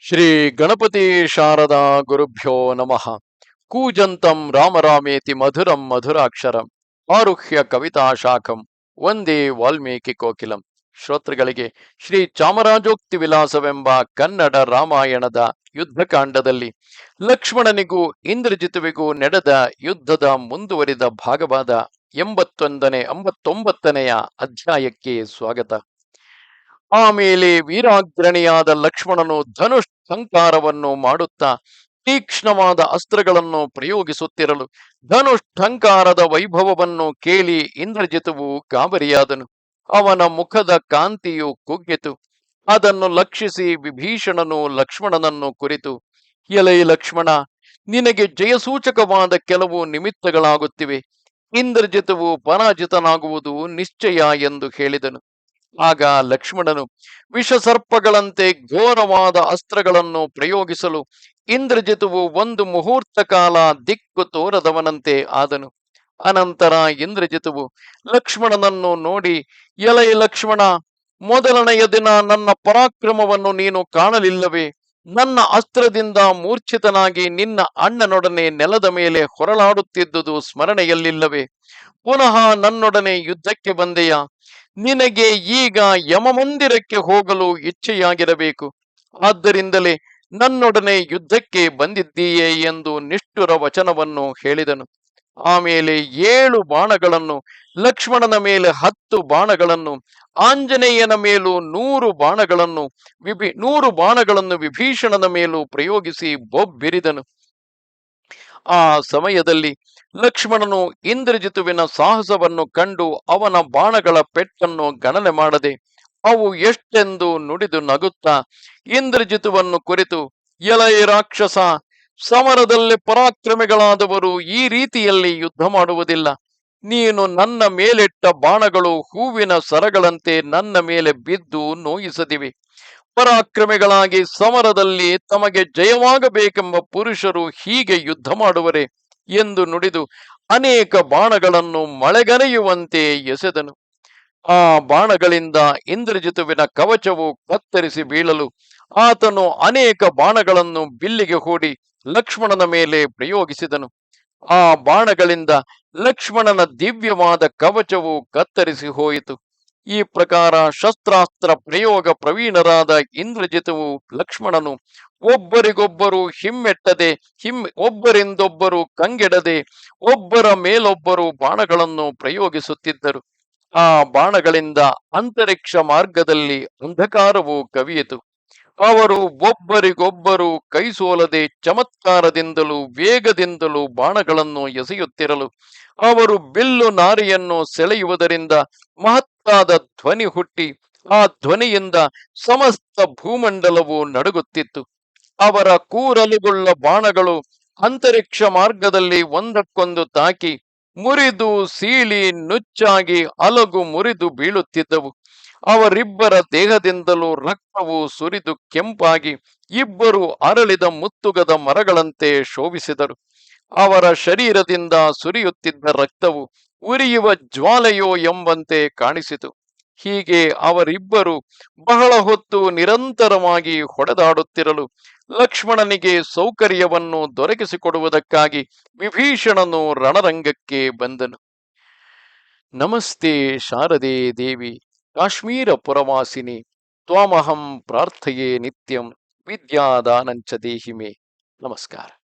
ಶ್ರೀ ಗಣಪತಿ ಶಾರದಾ ಗುರುಭ್ಯೋ ನಮಃ. ಕೂಜಂತಂ ರಾಮರಾಮೇತಿ ಮಧುರಂ ಮಧುರಾಕ್ಷರಂ. ಆರುಹ್ಯ ಕವಿತಾ ಶಾಖಂ. ಒಂದೇ ವಾಲ್ಮೀಕಿ ಕೋಕಿಲಂ. ಶ್ರೋತೃಗಳಿಗೆ ಶ್ರೀ ಚಾಮರಾಜೋಕ್ತಿ ವಿಲಾಸವೆಂಬ ಕನ್ನಡ ರಾಮಾಯಣದ ಯುದ್ಧಕಾಂಡದಲ್ಲಿ ಲಕ್ಷ್ಮಣನಿಗೂ ಇಂದ್ರಜಿತುವಿಗೂ ನಡೆದ ಯುದ್ಧದ ಮುಂದುವರಿದ ಭಾಗವಾದ ಎಂಬತ್ತೊಂದನೇ, ಎಂಬತ್ತೊಂಬತ್ತನೆಯ ಅಧ್ಯಾಯಕ್ಕೆ ಸ್ವಾಗತ. ಆಮೇಲೆ ವೀರಾಗ್ರಣಿಯಾದ ಲಕ್ಷ್ಮಣನು ಧನುಷ್ ಸಂಕಾರವನ್ನು ಮಾಡುತ್ತಾ ತೀಕ್ಷ್ಣವಾದ ಅಸ್ತ್ರಗಳನ್ನು ಪ್ರಯೋಗಿಸುತ್ತಿರಲು ಧನುಷ್ಠಂಕಾರದ ವೈಭವವನ್ನು ಕೇಳಿ ಇಂದ್ರಜಿತವು ಗಾಬರಿಯಾದನು. ಅವನ ಮುಖದ ಕಾಂತಿಯು ಕುಗ್ಗಿತು. ಅದನ್ನು ಲಕ್ಷಿಸಿ ವಿಭೀಷಣನು ಲಕ್ಷ್ಮಣನನ್ನು ಕುರಿತು, ಎಲೈ ಲಕ್ಷ್ಮಣ, ನಿನಗೆ ಜಯಸೂಚಕವಾದ ಕೆಲವು ನಿಮಿತ್ತಗಳಾಗುತ್ತಿವೆ. ಇಂದ್ರಜಿತವು ಪರಾಜಿತನಾಗುವುದು ನಿಶ್ಚಯ ಎಂದು ಹೇಳಿದನು. ಆಗ ಲಕ್ಷ್ಮಣನು ವಿಷಸರ್ಪಗಳಂತೆ ಘೋರವಾದ ಅಸ್ತ್ರಗಳನ್ನು ಪ್ರಯೋಗಿಸಲು ಇಂದ್ರಜಿತುವು ಒಂದು ಮುಹೂರ್ತ ಕಾಲ ದಿಕ್ಕು ತೋರದವನಂತೆ ಆದನು. ಅನಂತರ ಇಂದ್ರಜಿತುವು ಲಕ್ಷ್ಮಣನನ್ನು ನೋಡಿ, ಎಲೈ ಲಕ್ಷ್ಮಣ, ಮೊದಲನೆಯ ದಿನ ನನ್ನ ಪರಾಕ್ರಮವನ್ನು ನೀನು ಕಾಣಲಿಲ್ಲವೇ? ನನ್ನ ಅಸ್ತ್ರದಿಂದ ಮೂರ್ಛಿತನಾಗಿ ನಿನ್ನ ಅಣ್ಣನೊಡನೆ ನೆಲದ ಮೇಲೆ ಹೊರಳಾಡುತ್ತಿದ್ದುದು ಸ್ಮರಣೆಯಲ್ಲಿಲ್ಲವೆ? ಪುನಃ ನನ್ನೊಡನೆ ಯುದ್ಧಕ್ಕೆ ಬಂದೆಯ? ನಿನಗೆ ಈಗ ಯಮಮಂದಿರಕ್ಕೆ ಹೋಗಲು ಇಚ್ಛೆಯಾಗಿರಬೇಕು. ಆದ್ದರಿಂದಲೇ ನನ್ನೊಡನೆ ಯುದ್ಧಕ್ಕೆ ಬಂದಿದ್ದೀಯೇ ಎಂದು ನಿಷ್ಠುರ ವಚನವನ್ನು ಹೇಳಿದನು. ಆಮೇಲೆ ಏಳು ಬಾಣಗಳನ್ನು, ಲಕ್ಷ್ಮಣನ ಮೇಲೆ ಹತ್ತು ಬಾಣಗಳನ್ನು, ಆಂಜನೇಯನ ಮೇಲೂ ನೂರು ಬಾಣಗಳನ್ನು ವಿಭಿ, ನೂರು ಬಾಣಗಳನ್ನು ವಿಭೀಷಣನ ಮೇಲೂ ಪ್ರಯೋಗಿಸಿ ಬೊಬ್ಬಿರಿದನು. ಆ ಸಮಯದಲ್ಲಿ ಲಕ್ಷ್ಮಣನು ಇಂದ್ರಜಿತುವಿನ ಸಾಹಸವನ್ನು ಕಂಡು ಅವನ ಬಾಣಗಳ ಪೆಟ್ಟನ್ನು ಗಣನೆ ಮಾಡದೆ ಅವು ಎಷ್ಟೆಂದು ನುಡಿದು ನಗುತ್ತಾ ಇಂದ್ರಜಿತುವನ್ನು ಕುರಿತು, ಎಲೈ ರಾಕ್ಷಸ, ಸಮರದಲ್ಲಿ ಪರಾಕ್ರಮಿಗಳಾದವರು ಈ ರೀತಿಯಲ್ಲಿ ಯುದ್ಧ ಮಾಡುವುದಿಲ್ಲ. ನೀನು ನನ್ನ ಮೇಲಿಟ್ಟ ಬಾಣಗಳು ಹೂವಿನ ಸರಗಳಂತೆ ನನ್ನ ಮೇಲೆ ಬಿದ್ದು ನೋಯಿಸದಿವೆ. ಪರಾಕ್ರಮಿಗಳಾಗಿ ಸಮರದಲ್ಲಿ ತಮಗೆ ಜಯವಾಗಬೇಕೆಂಬ ಪುರುಷರು ಹೀಗೆ ಯುದ್ಧ ಮಾಡುವರೆ. ಎಂದು ನುಡಿದು ಅನೇಕ ಬಾಣಗಳನ್ನು ಮಳೆಗರೆಯುವಂತೆ ಎಸೆದನು. ಆ ಬಾಣಗಳಿಂದ ಇಂದ್ರಜಿತುವಿನ ಕವಚವು ಕತ್ತರಿಸಿ ಬೀಳಲು ಆತನು ಅನೇಕ ಬಾಣಗಳನ್ನು ಬಿಲ್ಲಿಗೆ ಹೂಡಿ ಲಕ್ಷ್ಮಣನ ಮೇಲೆ ಪ್ರಯೋಗಿಸಿದನು. ಆ ಬಾಣಗಳಿಂದ ಲಕ್ಷ್ಮಣನ ದಿವ್ಯವಾದ ಕವಚವು ಕತ್ತರಿಸಿ ಹೋಯಿತು. ಈ ಪ್ರಕಾರ ಶಸ್ತ್ರಾಸ್ತ್ರ ಪ್ರಯೋಗ ಪ್ರವೀಣರಾದ ಇಂದ್ರಜಿತವು ಲಕ್ಷ್ಮಣನು ಒಬ್ಬರಿಗೊಬ್ಬರು ಹಿಮ್ಮೆಟ್ಟದೆ, ಹಿಮ್, ಒಬ್ಬರಿಂದೊಬ್ಬರು ಕಂಗೆಡದೆ, ಒಬ್ಬರ ಮೇಲೊಬ್ಬರು ಬಾಣಗಳನ್ನು ಪ್ರಯೋಗಿಸುತ್ತಿದ್ದರು. ಆ ಬಾಣಗಳಿಂದ ಅಂತರಿಕ್ಷ ಮಾರ್ಗದಲ್ಲಿ ಅಂಧಕಾರವು ಕವಿಯಿತು. ಅವರು ಒಬ್ಬರಿಗೊಬ್ಬರು ಕೈಸೋಲದೆ ಚಮತ್ಕಾರದಿಂದಲೂ ವೇಗದಿಂದಲೂ ಬಾಣಗಳನ್ನು ಎಸೆಯುತ್ತಿರಲು, ಅವರು ಬಿಲ್ಲು ನಾರಿಯನ್ನು ಸೆಳೆಯುವುದರಿಂದ ಮಹತ್ತಾದ ಧ್ವನಿ ಹುಟ್ಟಿ ಆ ಧ್ವನಿಯಿಂದ ಸಮಸ್ತ ಭೂಮಂಡಲವು ನಡುಗುತ್ತಿತ್ತು. ಅವರ ಕೂರಲುಗುಳ್ಳ ಬಾಣಗಳು ಅಂತರಿಕ್ಷ ಮಾರ್ಗದಲ್ಲಿ ಒಂದಕ್ಕೊಂದು ತಾಕಿ ಮುರಿದು ಸೀಳಿ ನುಚ್ಚಾಗಿ ಅಲಗು ಮುರಿದು ಬೀಳುತ್ತಿದ್ದವು. ಅವರಿಬ್ಬರ ದೇಹದಿಂದಲೂ ರಕ್ತವು ಸುರಿದು ಕೆಂಪಾಗಿ ಇಬ್ಬರು ಅರಳಿದ ಮುತ್ತುಗದ ಮರಗಳಂತೆ ಶೋಭಿಸಿದರು. ಅವರ ಶರೀರದಿಂದ ಸುರಿಯುತ್ತಿದ್ದ ರಕ್ತವು ಉರಿಯುವ ಜ್ವಾಲೆಯೋ ಎಂಬಂತೆ ಕಾಣಿಸಿತು. ಹೀಗೆ ಅವರಿಬ್ಬರು ಬಹಳ ಹೊತ್ತು ನಿರಂತರವಾಗಿ ಹೊಡೆದಾಡುತ್ತಿರಲು ಲಕ್ಷ್ಮಣನಿಗೆ ಸೌಕರ್ಯವನ್ನು ದೊರಕಿಸಿಕೊಡುವುದಕ್ಕಾಗಿ ವಿಭೀಷಣನು ರಣರಂಗಕ್ಕೆ ಬಂದನು. ನಮಸ್ತೆ ಶಾರದೆ ದೇವಿ, ಕಾಶ್ಮೀರ ಪುರವಾಸಿನಿ, ತ್ವಾಮಹಂ ಪ್ರಾರ್ಥೆಯೇ ನಿತ್ಯಂ, ವಿದ್ಯಾದಾನಂಚ ದೇಹಿಮೆ. ನಮಸ್ಕಾರ.